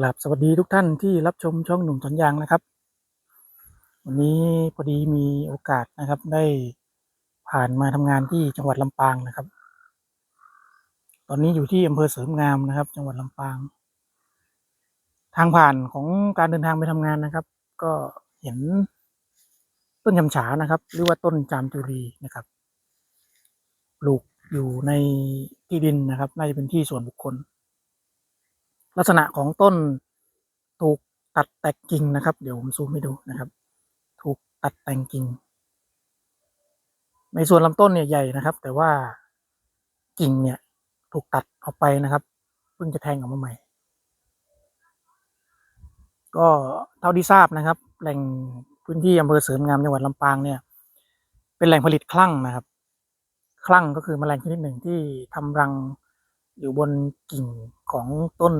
กราบสวัสดีทุกท่านที่รับชมช่องหนุ่มสวนยางนะครับ วันนี้พอดีมีโอกาสนะครับได้ผ่านมาทำงานที่จังหวัดลำปางนะครับ ตอนนี้อยู่ที่อำเภอเสริมงามนะครับ จังหวัดลำปาง ทางผ่านของการเดินทางไปทำงานนะครับ ก็เห็นต้นยำฉานะครับ หรือว่าต้นจามจุรีนะครับปลูกอยู่ในที่ดินนะครับ น่าจะเป็นที่ส่วนบุคคล ลักษณะของต้นถูกตัดแตกกิ่งนะครับ เดี๋ยวผมซูมให้ดูนะครับ ถูกตัดแต่งกิ่ง ในส่วนลำต้นเนี่ยใหญ่นะครับ แต่ว่ากิ่งเนี่ยถูกตัดออกไปนะครับเพิ่งจะแทงออกมาใหม่ ก็เท่าที่ทราบนะครับ แหล่งพื้นที่อำเภอเสริมงามจังหวัดลำปางเนี่ย เป็นแหล่งผลิตคลั่งนะครับคลั่งก็คือแมลงชนิดหนึ่งที่ทำรัง อยู่บนกิ่งของต้น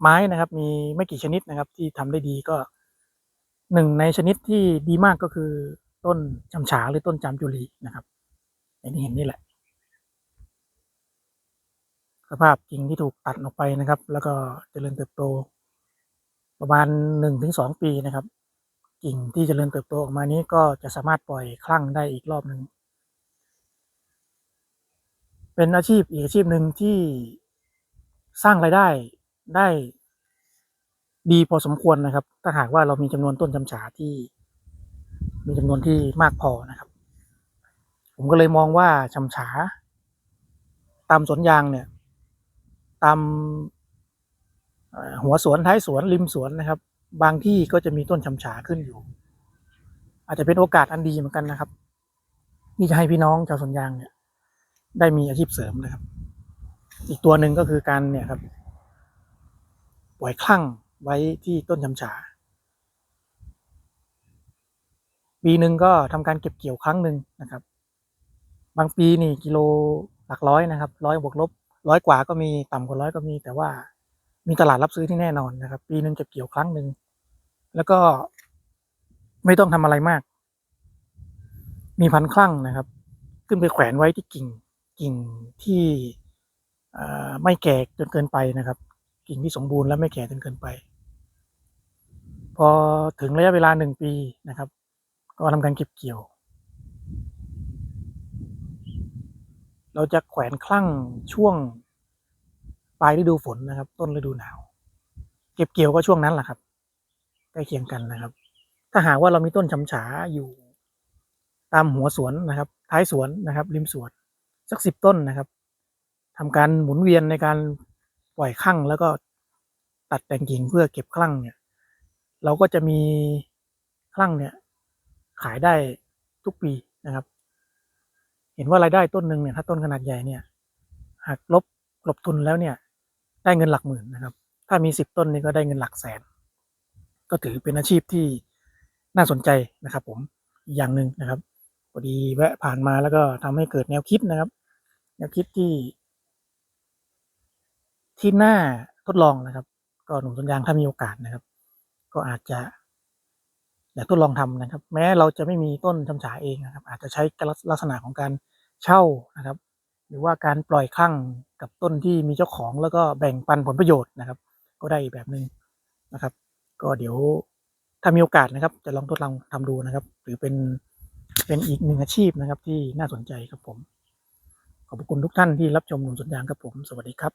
ไม้นะครับ มีไม่กี่ชนิดนะครับ ที่ทำได้ดีก็หนึ่งในชนิดที่ดีมากก็คือต้นจำฉาหรือต้นจามจุลีนะครับอย่างที่เห็นนี่แหละ สภาพกิ่งที่ถูกตัดออกไปนะครับ แล้วก็เจริญเติบโต ประมาณหนึ่งถึงสองปีนะครับ กิ่งที่เจริญเติบโตออกมานี้ก็จะสามารถปล่อยคลั่งได้อีกรอบหนึ่ง เป็นอาชีพอีกอาชีพหนึ่งที่สร้างรายได้ได้ดีพอสมควรนะครับ ถ้าหากว่าเรามีจำนวนต้นจำฉาที่ มีจำนวนที่มากพอนะครับ ผมก็เลยมองว่าจำฉา ตามสวนยางเนี่ย ตามหัวสวนท้ายสวนริมสวนนะครับ บางที่ก็จะมีต้นชำฉาขึ้นอยู่ อาจจะเป็นโอกาสอันดีเหมือนกันนะครับที่จะให้พี่น้องชาวสวนยางเนี่ย ได้มีอาชีพเสริมนะครับ อีกตัวหนึ่งก็คือการเนี่ยครับปล่อยคลั่งไว้ที่ต้นชำฉาปีหนึ่งก็ทำการเก็บเกี่ยวครั้งหนึ่งนะครับ บางปีนี่กิโลหลักร้อยนะครับร้อยบวกลบร้อยกว่าก็มีต่ำกว่าร้อยก็มี แต่ว่ามีตลาดรับซื้อที่แน่นอนนะครับ ปีหนึ่งเก็บเกี่ยวครั้งหนึ่งแล้วก็ไม่ต้องทำอะไรมาก มีพันคลั่งนะครับ ขึ้นไปแขวนไว้ที่กิ่ง กิ่งที่ไม่แก่จนเกินไปนะครับ กิ่งที่สมบูรณ์และไม่แก่จนเกินไป พอถึงระยะเวลาหนึ่งปีนะครับ ก็ทำการเก็บเกี่ยว เราจะแขวนคลั่งช่วงปลายฤดูฝนนะครับ ต้นฤดูหนาว เก็บเกี่ยวก็ช่วงนั้นแหละครับใกล้เคียงกันนะครับ ถ้าหากว่าเรามีต้นชำฉาอยู่ตามหัวสวนนะครับ ท้ายสวนนะครับ ริมสวน สักสิบต้นนะครับทำการหมุนเวียนในการปล่อยคลั่งแล้วก็ตัดแต่งกิ่งเพื่อเก็บคลั่งเนี่ย เราก็จะมีคลั่งเนี่ย ขายได้ทุกปีนะครับ เห็นว่ารายได้ต้นหนึ่งเนี่ยถ้าต้นขนาดใหญ่เนี่ยหากลบกลบทุนแล้วเนี่ย ได้เงินหลักหมื่นนะครับ ถ้ามีสิบต้นนี่ก็ได้เงินหลักแสน ก็ถือเป็นอาชีพที่น่าสนใจนะครับ ผมอย่างหนึ่งนะครับ พอดีแวะผ่านมาแล้วก็ทำให้เกิดแนวคิดนะครับ แนวคิดที่ ที่น่าทดลองนะครับ ก็หนุ่มสวนยางถ้ามีโอกาสนะครับ ก็อาจจะอยากทดลองทำนะครับ แม้เราจะไม่มีต้นชำฉาเองนะครับ อาจจะใช้ลักษณะของการเช่านะครับ หรือว่าการปล่อยข้างกับต้นที่มีเจ้าของแล้วก็แบ่งปันผลประโยชน์นะครับ ก็ได้อีกแบบหนึ่งนะครับ ก็เดี๋ยวถ้ามีโอกาสนะครับ จะลองทดลองทำดูนะครับ หรือเป็น เป็นอีกหนึ่งอาชีพนะครับที่น่าสนใจครับผม ขอบคุณทุกท่านที่รับชมหนุนสนยางครับผม สวัสดีครับ